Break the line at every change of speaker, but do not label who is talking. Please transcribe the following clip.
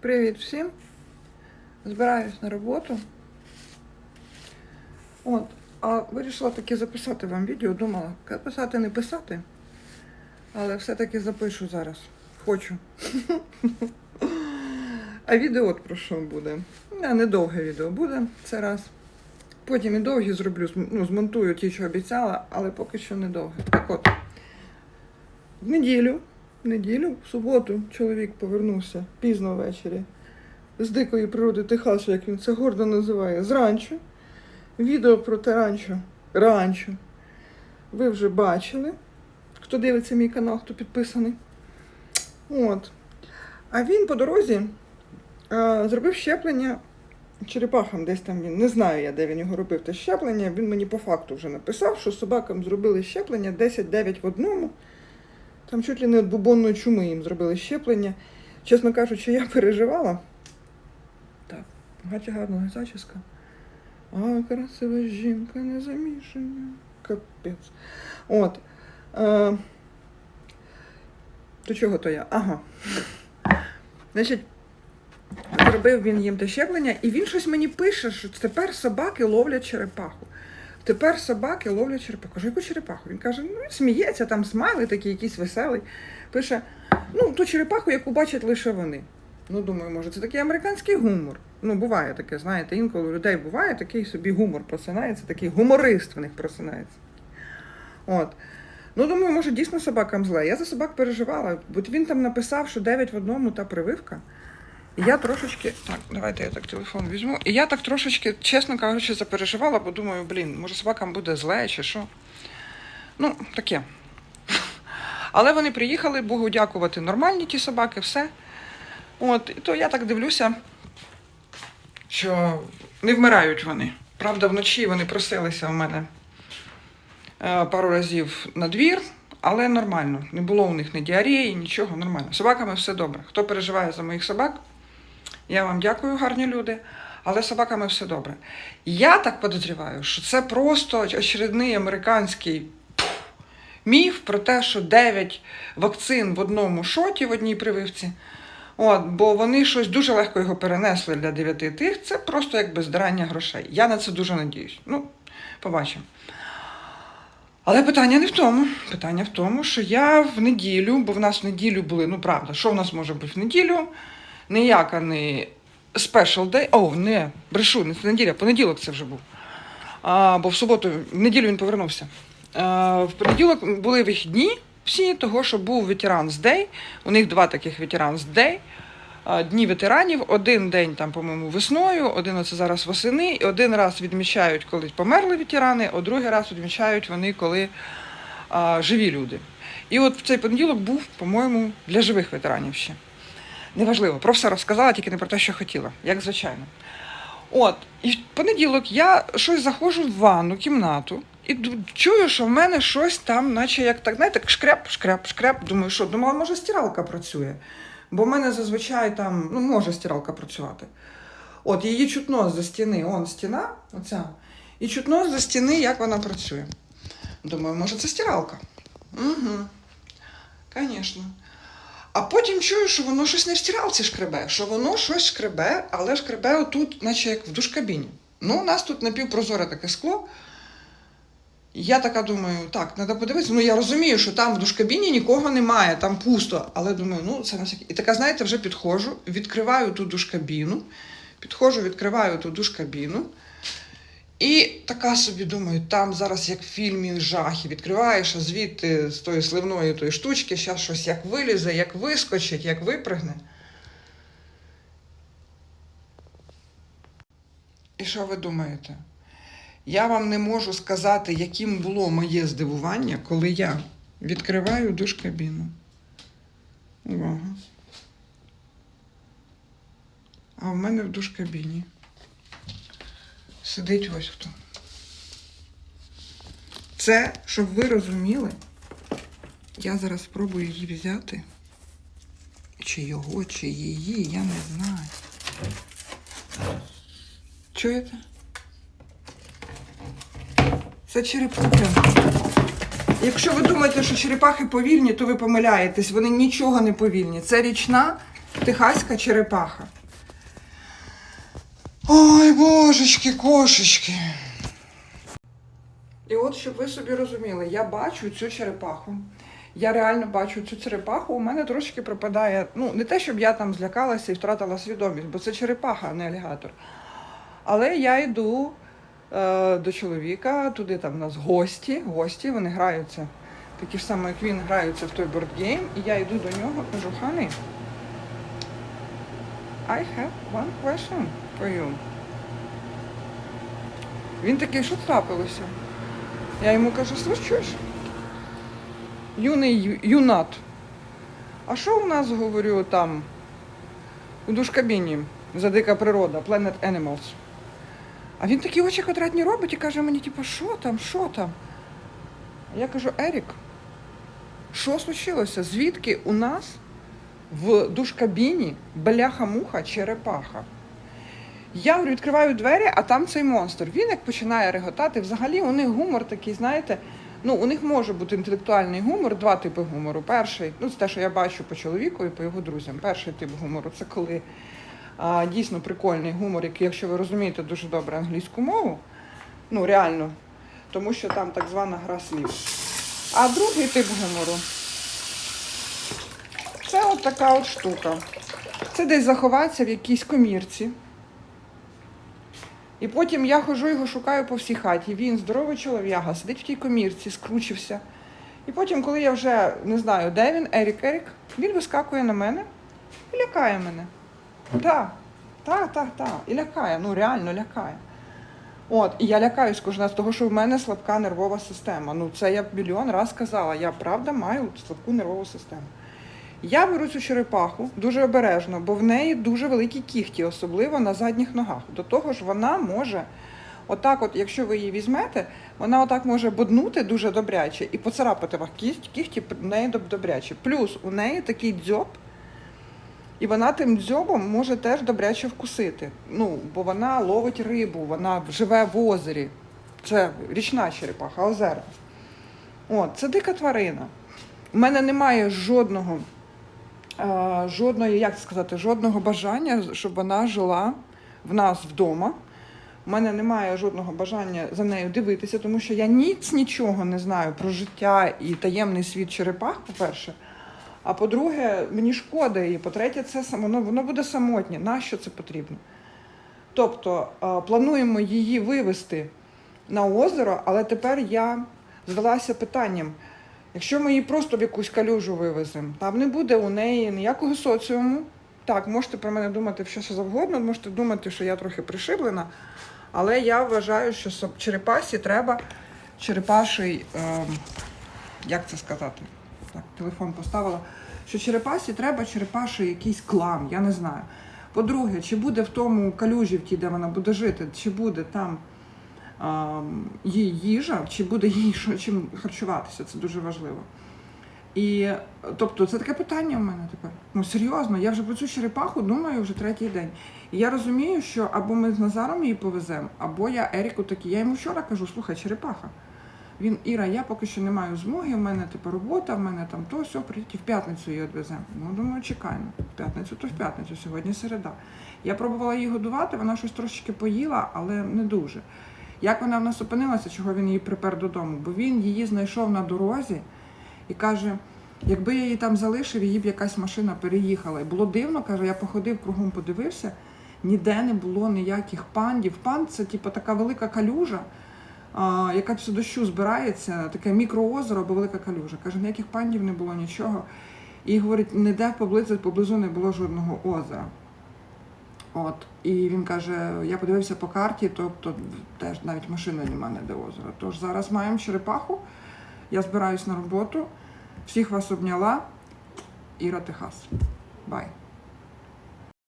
Привіт всім. Збираюсь на роботу. От, а вирішила таки записати вам відео. Думала, писати не писати. Але все-таки запишу зараз. Хочу. А відео от про що буде. Не, недовге відео буде, це раз. Потім і довгі зроблю, ну, змонтую ті, що обіцяла, але поки що недовге. Так от, в неділю, неділю, в суботу, чоловік повернувся пізно ввечері з дикої природи Техасу, як він це гордо називає, з ранчо. Відео про те ранчо, ранчо. Ви вже бачили. Хто дивиться мій канал, хто підписаний. От. А він по дорозі е, зробив щеплення черепахам, десь там він. Не знаю я, де він його робив те щеплення. Він мені по факту вже написав, що собакам зробили щеплення 10-9 в одному. Там чуть ли не від бубонної чуми їм зробили щеплення. Чесно кажучи, я переживала. Так, бачите, гарна зачіска. А, красива жінка, не замішана. Капець. От. Е, до чого то я? Ага. Значить, зробив він їм те щеплення, і він щось мені пише, що тепер собаки ловлять черепаху. Тепер собаки ловлять черепаху. Кажу, яку черепаху? Він каже, ну сміється, там смайли такий якийсь веселий. Пише, ну, ту черепаху, яку бачать лише вони. Ну, думаю, може, це такий американський гумор. Ну, буває таке, знаєте, інколи у людей буває такий собі гумор просинається, такий гуморист в них просинається. От. Ну, думаю, може, дійсно собакам зле. Я за собак переживала, бо він там написав, що 9 в одному та прививка. Я трошечки. Так, давайте я так телефон візьму. І я так трошечки, чесно кажучи, запереживала, бо думаю, блін, може собакам буде зле чи що. Ну, таке. Але вони приїхали, Богу дякувати, нормальні ті собаки, все. От, і то я так дивлюся, що не вмирають вони. Правда, вночі вони просилися в мене е, пару разів на двір, але нормально. Не було у них ні діареї, нічого, нормально. Собаками все добре. Хто переживає за моїх собак, я вам дякую, гарні люди. Але з собаками все добре. Я так подозріваю, що це просто очередний американський міф про те, що 9 вакцин в одному шоті, в одній прививці. От, бо вони щось дуже легко його перенесли для 9 тих. Це просто якби здирання грошей. Я на це дуже надіюсь. Ну, побачимо. Але питання не в тому. Питання в тому, що я в неділю, бо в нас в неділю були, ну правда, що в нас може бути в неділю? Ніяка не special day. О, не, брешу, не неділя, понеділок це вже був. А, бо в суботу, в неділю він повернувся. А, в понеділок були вихідні всі, того, що був Veterans Day. У них два таких Day. а, Дні ветеранів, один день там, по-моєму, весною, один оце зараз восени, і один раз відмічають, коли померли ветерани, а другий раз відмічають вони, коли а, живі люди. І от в цей понеділок був, по-моєму, для живих ветеранів ще. Неважливо, про все розказала, тільки не про те, що хотіла, як звичайно. От, і в понеділок я щось заходжу в ванну кімнату і чую, що в мене щось там, наче як так, знаєте, шкряп, шкряп, шкряп. Думаю, що думала, може, стиралка працює. Бо в мене зазвичай там, ну, може стиралка працювати. От, її чутно з-за стіни, он стіна, оця, і чутно з-за стіни, як вона працює. Думаю, може, це стиралка. Угу. Звісно. А потім чую, що воно щось не в стиралці шкребе, що воно щось шкребе, але шкребе отут, наче як в душкабіні. Ну, у нас тут напівпрозоре таке скло. Я така думаю, так, треба подивитися. Ну, я розумію, що там в душкабіні нікого немає, там пусто. Але думаю, ну це на всякий. І така, знаєте, вже підходжу, відкриваю ту душкабіну, підходжу, відкриваю ту душкабіну. І така собі думаю, там зараз як в фільмі жахи, відкриваєш, а звідти з тої сливної тої штучки, зараз щось як вилізе, як вискочить, як випригне. І що ви думаєте? Я вам не можу сказати, яким було моє здивування, коли я відкриваю душкабіну. Увага. А в мене в душкабіні сидить ось хто. Це, щоб ви розуміли, я зараз спробую її взяти. Чи його, чи її, я не знаю. Чуєте? Це черепаха. Якщо ви думаєте, що черепахи повільні, то ви помиляєтесь. Вони нічого не повільні. Це річна Техаська черепаха. Ой, божечки, кошечки. І от, щоб ви собі розуміли, я бачу цю черепаху. Я реально бачу цю черепаху. У мене трошки пропадає. Ну, не те, щоб я там злякалася і втратила свідомість, бо це черепаха, а не алігатор. Але я йду е, до чоловіка, туди там у нас гості, гості, вони граються. Такі ж саме, як він граються в той бордгейм, і я йду до нього, кажу, honey, I have one question you. Він такий, що трапилося? Я йому кажу, слухаєш, юний юнат. А що у нас, говорю, там у душкабіні за дика природа, Planet Animals? А він такі очі квадратні робить і каже мені, типу, що там, що там? Я кажу, Ерік, що случилося? Звідки у нас в душкабіні бляха-муха черепаха? Я говорю, відкриваю двері, а там цей монстр. Він як починає реготати. Взагалі у них гумор такий, знаєте, ну у них може бути інтелектуальний гумор, два типи гумору. Перший, ну це те, що я бачу по чоловіку і по його друзям. Перший тип гумору це коли а, дійсно прикольний гумор, який, якщо ви розумієте дуже добре англійську мову, ну реально, тому що там так звана гра слів. А другий тип гумору це от така от штука. Це десь заховатися в якійсь комірці. І потім я ходжу його шукаю по всій хаті. Він здоровий чолов'яга, сидить в тій комірці, скручився. І потім, коли я вже не знаю, де він, Ерік Ерік, він вискакує на мене і лякає мене. Так, так, так, так. І лякає, ну реально лякає. От, і я лякаюсь кожен раз, того, що в мене слабка нервова система. Ну, це я мільйон раз казала. Я правда маю слабку нервову систему. Я беру цю черепаху дуже обережно, бо в неї дуже великі кігті, особливо на задніх ногах. До того ж, вона може, отак, от, якщо ви її візьмете, вона отак може боднути дуже добряче і поцарапати вас кість, кігті в неї добряче. Плюс у неї такий дзьоб, і вона тим дзьобом може теж добряче вкусити. Ну, бо вона ловить рибу, вона живе в озері. Це річна черепаха, озерна. От, це дика тварина. У мене немає жодного, жодної, як сказати, жодного бажання, щоб вона жила в нас вдома. У мене немає жодного бажання за нею дивитися, тому що я ніц нічого не знаю про життя і таємний світ черепах, по-перше. А по-друге, мені шкода її. По-третє, це воно, воно буде самотнє. Нащо це потрібно? Тобто е, плануємо її вивести на озеро, але тепер я задалася питанням: якщо ми її просто в якусь калюжу вивеземо, там не буде у неї ніякого соціуму. Так, можете про мене думати що завгодно, можете думати, що я трохи пришиблена, але я вважаю, що черепасі треба черепаший, е, як це сказати? Так, телефон поставила. Що черепасі треба черепаший якийсь клан, я не знаю. По-друге, чи буде в тому калюжі, де вона буде жити, чи буде там їй їжа, чи буде їй що, чим харчуватися, це дуже важливо. І тобто це таке питання в мене тепер. Ну серйозно, я вже про цю черепаху думаю вже третій день. І я розумію, що або ми з Назаром її повеземо, або я Еріку такий. Я йому вчора кажу, слухай, черепаха. Він Іра, я поки що не маю змоги, в мене тепер робота, в мене там то, все, прийти в п'ятницю її відвеземо. Ну, думаю, чекаємо. В п'ятницю, то в п'ятницю, сьогодні середа. Я пробувала її годувати, вона щось трошечки поїла, але не дуже. Як вона в нас опинилася, чого він її припер додому? Бо він її знайшов на дорозі і каже: якби я її там залишив, її б якась машина переїхала. І було дивно, каже, я походив кругом, подивився, ніде не було ніяких пандів. Панд це типу така велика калюжа, а, яка після дощу збирається, таке мікроозеро або велика калюжа. Каже, ніяких пандів не було нічого. І говорить, ніде поблизу, поблизу не було жодного озера. От, і він каже: я подивився по карті, тобто теж навіть машини немає до озера. Тож зараз маємо черепаху. Я збираюсь на роботу. Всіх вас обняла. Іра Техас. Бай.